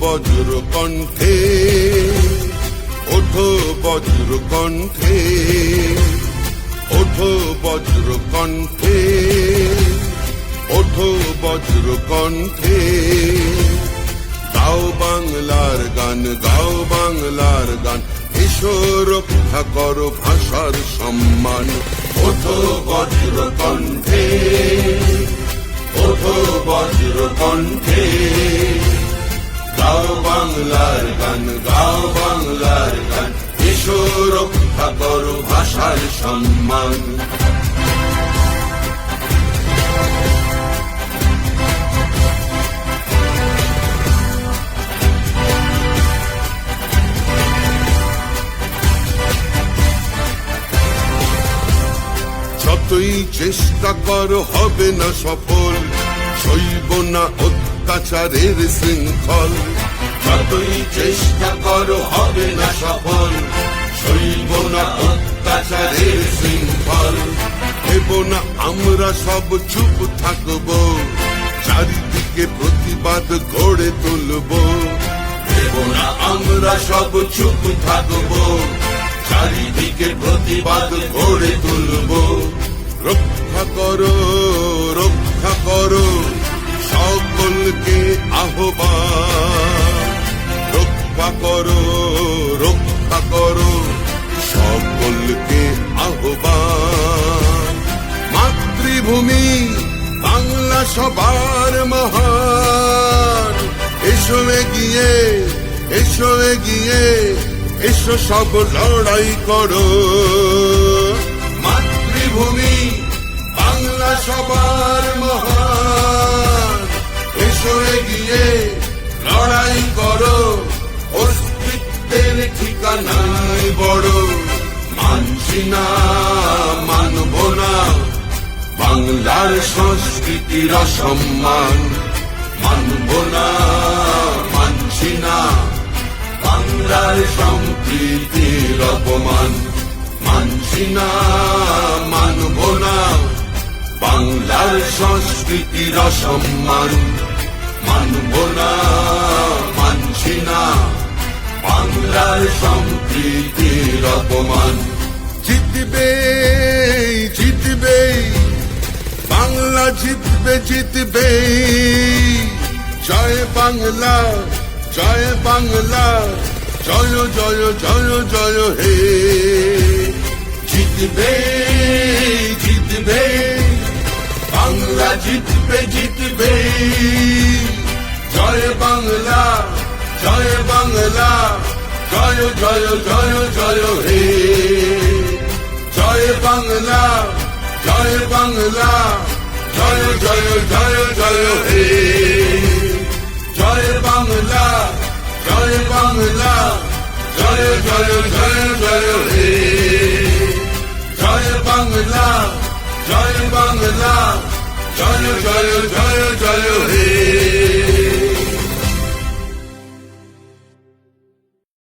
বজ্র কণ্ঠে, ওঠো বজ্র কণ্ঠে, ওঠো বজ্র কণ্ঠে, ওঠো বজ্র কণ্ঠে। গাও বাংলার গান, গাও বাংলার গান, এসো রক্ষা ভাষার সম্মান। ওঠো বজ্র কণ্ঠে, ওঠো বজ্র কণ্ঠে। বাংলার গান, গাও বাংলার গান। এসো রক্ষা করো ভাষার সম্মান। যতই চেষ্টা করো, হবে না সফল। সইব না অত্যাচারের শৃঙ্খল। যতই চেষ্টা করো, হবে না সফল। সইব না অত্যাচারের শৃঙ্খল। দেব না আমরা সব চুপ থাকব। চারিদিকে প্রতিবাদ গড়ে তুলব। দেব না আমরা সব চুপ থাকব। চারিদিকে প্রতিবাদ গড়ে তুলব। রক্ষা করো। আহ্বান রক্ষা করো রক্ষা করো, সকলকে আহ্বান। মাতৃভূমি, বাংলা সবার মহান। এসো এগিয়ে এসো এগিয়ে, এসো সব লড়াই করো। মাতৃভূমি, বাংলা সবার মহান। ঠিকানায় বড়, মানছি না, মানব না। বাংলার সংস্কৃতির অসম্মান, মানব না, মানছি না। বাংলার সম্প্রীতির অপমান, মানছি না, মানব না। বাংলার সংস্কৃতির অসম্মান, মানব না, মানছি না। বাংলার সম্প্রীতির অপমান। জিতবে জিতবে, বাংলা জিতবে জিতবে। জয় বাংলা জয় বাংলা, জয় জয় জয় জয়, হে। জিতবে জিতবে, বাংলা জিতবে জিতবে। জয় বাংলা জয় বাংলা জয় জয় জয় জয় হে। জয় বাংলা জয় বাংলা, জয় জয় জয় জয় হে। জয় বাংলা জয় বাংলা, জয় জয় জয় জয় হে। জয় বাংলা জয় বাংলা, জয় জয় জয় জয় হে।